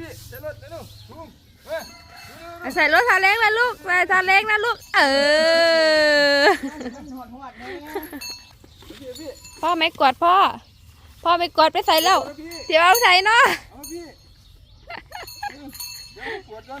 พี่เดี๋ยวรถเดี๋ยวลูกลุงเฮ้ยใส่รถซาเล้งนะลูกใส่ซาเล้งนะลูก เออมันหอดหอดเลยพี่พี่พ่อไม่กดพ่อ พ่อไม่กดไปใส่แล้วพี่เดี๋ยวเอาใส่เนาะเอาพี่เดี๋ยวปวดกัน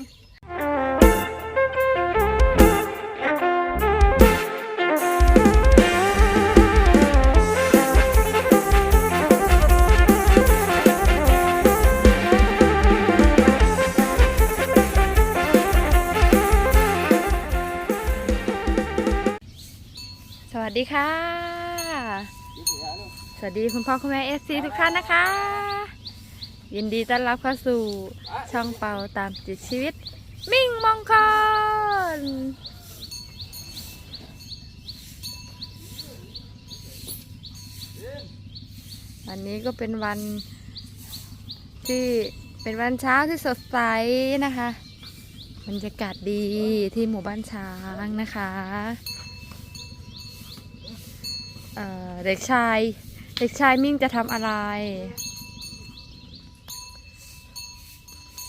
ดีค่ะ สวัสดีคุณพ่อคุณแม่เอฟซีทุกท่านนะคะ ยินดีต้อนรับเข้าสู่ช่องเป่าตามจิตชีวิต มิ่งมงคลวันนี้ก็เป็นวันที่เป็นวันเช้าที่สดใสนะคะ บรรยากาศดีที่หมู่บ้านช้างนะคะ เด็กชาย เด็กชายมิ่งจะทำอะไร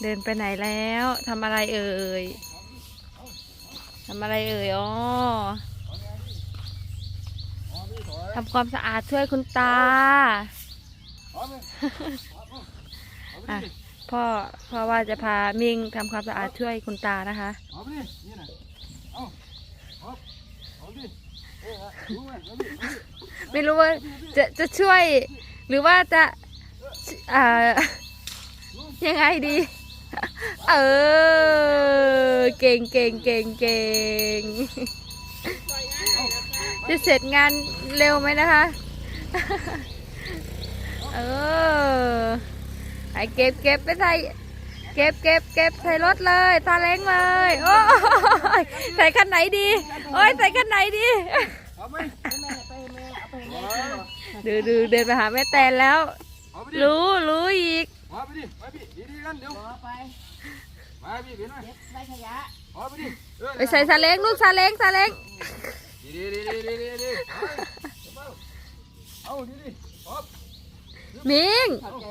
เดินไปไหนแล้วทำอะไรเอ่ยทำอะไรเอ่ยอ๋อทำความสะอาดช่วยคุณตาพ่อพ่อว่าจะพามิ่งทำความสะอาดช่วยคุณตานะคะเอา ไม่รู้ว่าจะจะช่วยหรือว่าจะอ่ายังไงดี เออ เก่งเก่งเก่งเก่งจะเสร็จงานเร็วไหมนะคะ เออไอเก็บเก็บไปใส่ เก็บเก็บเก็บใส่รถเลยตาเล้งเลยโอ้ยใส่คันไหนดีโอ้ยใส่คันไหนดีเอาไปแม่ไปแม่เอาไปแม่ดูดูเดินไปหาแม่แตนแล้วเอาไปดิรู้รู้อีกมาไปดิมาพี่ดีๆกันเดี๋ยวขอไปมาพี่เห็นไหมเก็บใบขยะเอาไปดิเออไปใส่ซาเล้งลูกซาเล้งซาเล้งดีดีดีดีดีดีเอาดีดีเอามิงขอบใจ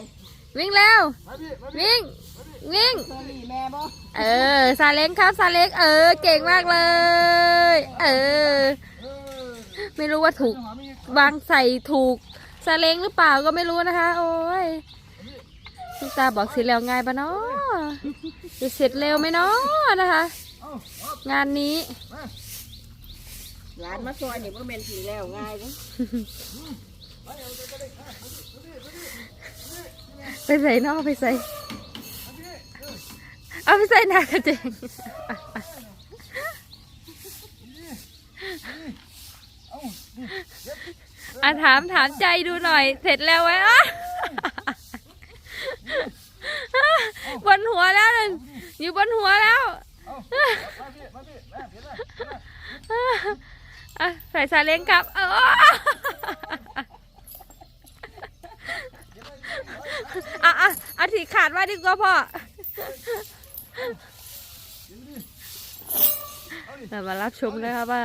วิ่งแล้วมาพี่มาพี่วิ่ง วิ่งเชอรี่แม่บ่เออซาเล้งครับซาเล้งเออ เก่งมากเลยเออเออ ไม่รู้ว่าถูกวางใส่ถูกซาเล้งหรือเปล่าก็ไม่รู้นะคะ โอ้ยลูกตาบอกเสร็จแล้วง่ายปะเนาะจะเสร็จเร็วไหมเนาะนะคะเอาเอางานนี้มาหลานมาซอยนี่บ่แม่นสิแล้วง่ายเด้อไปใส่เนอกไปใส่ เอาไปใส่หน้ากระเจงอะถามถามใจดูหน่อย เสร็จแล้วไหมอะบนหัวแล้วนั่นอยู่บนหัวแล้วอใส่ซาเล้งครับ เอออะอะเอาถีขาดว่าดีกว่าพ่อ เรามารับชมนะคะว่า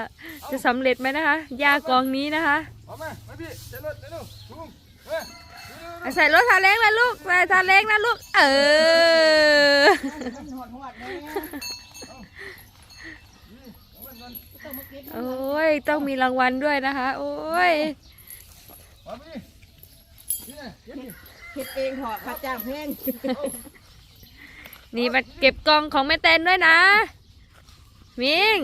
จะสำเร็จไหมนะคะยากองนี้นะคะเอามามาพี่เดี๋ยวรถเดี๋ยวลูกลุงเฮ้ยใส่รถซาเล้งนะลูกใส่ซาเล้งนะลูก เออมันหดหดเลยต้องมาเก็บโอ้ย ต้องมีรางวัลด้วยนะคะ โอ้ยเห็ดเฮ็ดเองหาะค่าจ้างแพง นี่มาเก็บกล่องของแม่แตนด้วยนะ มิง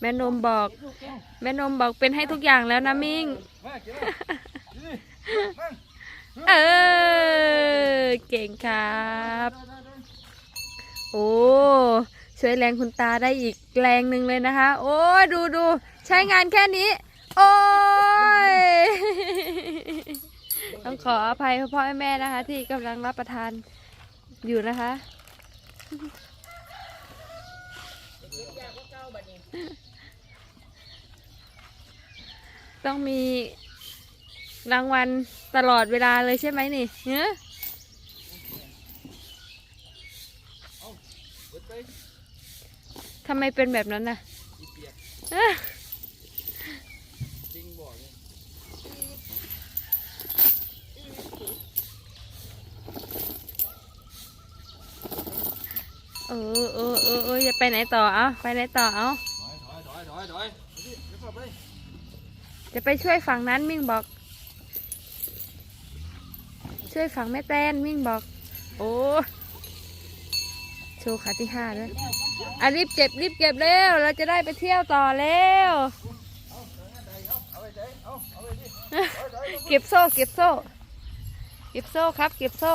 แม่นมบอก แม่นมบอกเป็นให้ทุกอย่างแล้วนะมิง เออ เก่งครับ โอ้ช่วยแรงคุณตาได้อีกแรงหนึ่งเลยนะคะ โอ้ดูดูใช้งานแค่นี้ โอ้ย ต้องขออภัยพ่อพ่อแม่นะคะ ที่กำลังรับประทานอยู่นะคะ ต้องมีรางวัลตลอดเวลาเลยใช่ไหมนี่เนื้อทำไมเป็นแบบนั้นน่ะเอ้อ จริงบ่ อเออเออเออจะไปไหนต่อเอาไปไหนต่อเอ้าจะไปช่วยฝั่งนั้นมิ่งบอก ช่วยฝั่งแม่แตนมิ่งบอก โอ้โชว์ขาที่ห้าด้วยอะรีบเก็บรีบเก็บเร็วเราจะได้ไปเที่ยวต่อเร็วเก็บโซ่เก็บโซ่ เก็บโซ่ครับ เก็บโซ่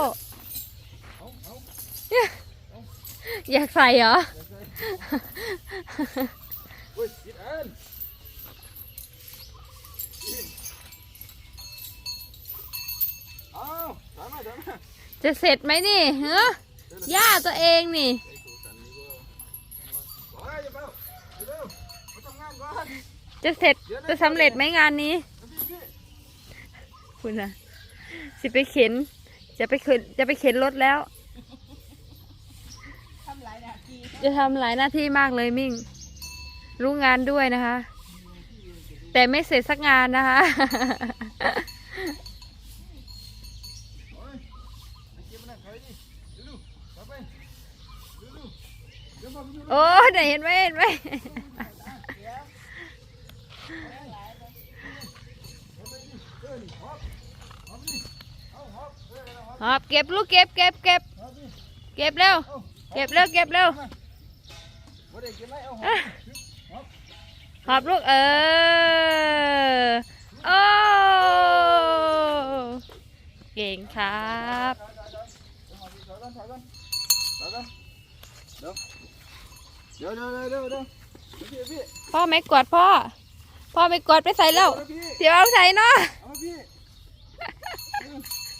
อยากใส่เหรออุ้ยผิดอันเอาถอยมาถอยมาจะเสร็จไหมนี่เฮ้ย่าตัวเองนี่ถอยอย่าเป้าเร็วมาทำงานก่อนจะเสร็จจะสำเร็จไหมงานนี้ พี่พี่คุณนะสิไปเข็น จะไปเข็นจะไปเข็นรถแล้ว ทำหลายนาที จะทำหลายหน้าที่มากเลยมิ่ง รู้งานด้วยนะคะ แต่ไม่เสร็จสักงานนะคะ โอ้ไอ้เจี๊ยบมันนั่งใครดิเร็วๆเข้าไปเร็วๆเดี๋ยวเห็นไหมเห็นไหมออนี่ฮอเอาฮอปเออเอาฮอปหอบเก็บลูกเก็บเก็บเก็บเก็บเร็ว เก็บเร็วเก็บเร็ว หอบลูกเออโอ้เก่งครับพ่อไม่กวดพ่อ พ่อไม่กวดไปใส่แล้วเดี๋ยวเอาใส่เนาะเอาพี่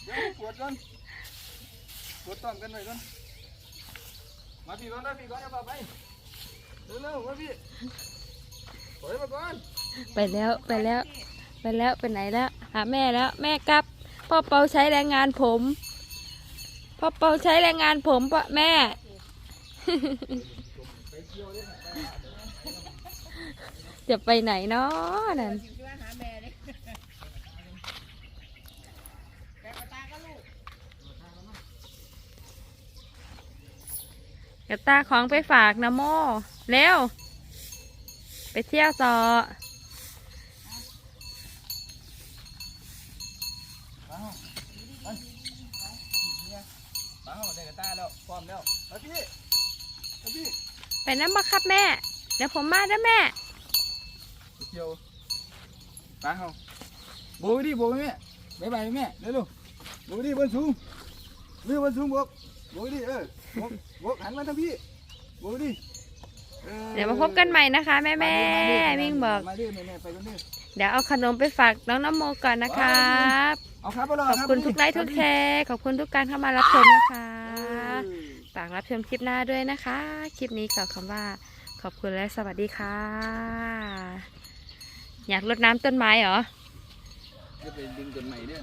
เดี๋ยวดก่อนปวดต้อมกันหน่อยก่อนมาพี่ก่อนนะพี่ก่อนอย่าไป เร็วๆมาพี่ถอยมาก่อนไปแล้วไปแล้วไปแล้วไปไหนแล้ว หาแม่แล้ว แม่กลับ พ่อเปาใช้แรงงานผม พ่อเปาใช้แรงงานผมปะแม่ จะไปไหนเนาะนั่นอยู่ที่ว่าหาแม่เลยแกะกระตาก็ลูกเดี๋ยวตาของไปฝากนะโม เร็ว ไปเที่ยวต่อป้าเขาได้กระตาแล้วพร้อมแล้วมาพี่มาพี่ไปน้ำบักครับแม่ เดี๋ยวผมมานะแม่เที่ยวป้าเขาโบกดิโบกแม่บายบายแม่เร็วๆโบกดิบนสูงมือบนสูงโบกโบกดิเออโบกโบกหันมาทางพี่โบกดิ เดี๋ยวมาพบกันใหม่นะคะ แม่แม่าดิาดิมิ่งบอก มาดิแม่แม่ไปกันดิเดี๋ยวเอาขนมไปฝากน้องน้ำโมก่อนนะครับเอาครับไปรอขอบรับคุณทุกไลค์ทุกแชร์ขอบคุณทุกการเข้ามารับชมนะคะเออฝากรับชมคลิปหน้าด้วยนะคะ คลิปนี้ขอคำว่า ขอบคุณและสวัสดีค่ะ อยากรดน้ำต้นไม้เหรอจะไปดึงต้นใหม่เนี่ย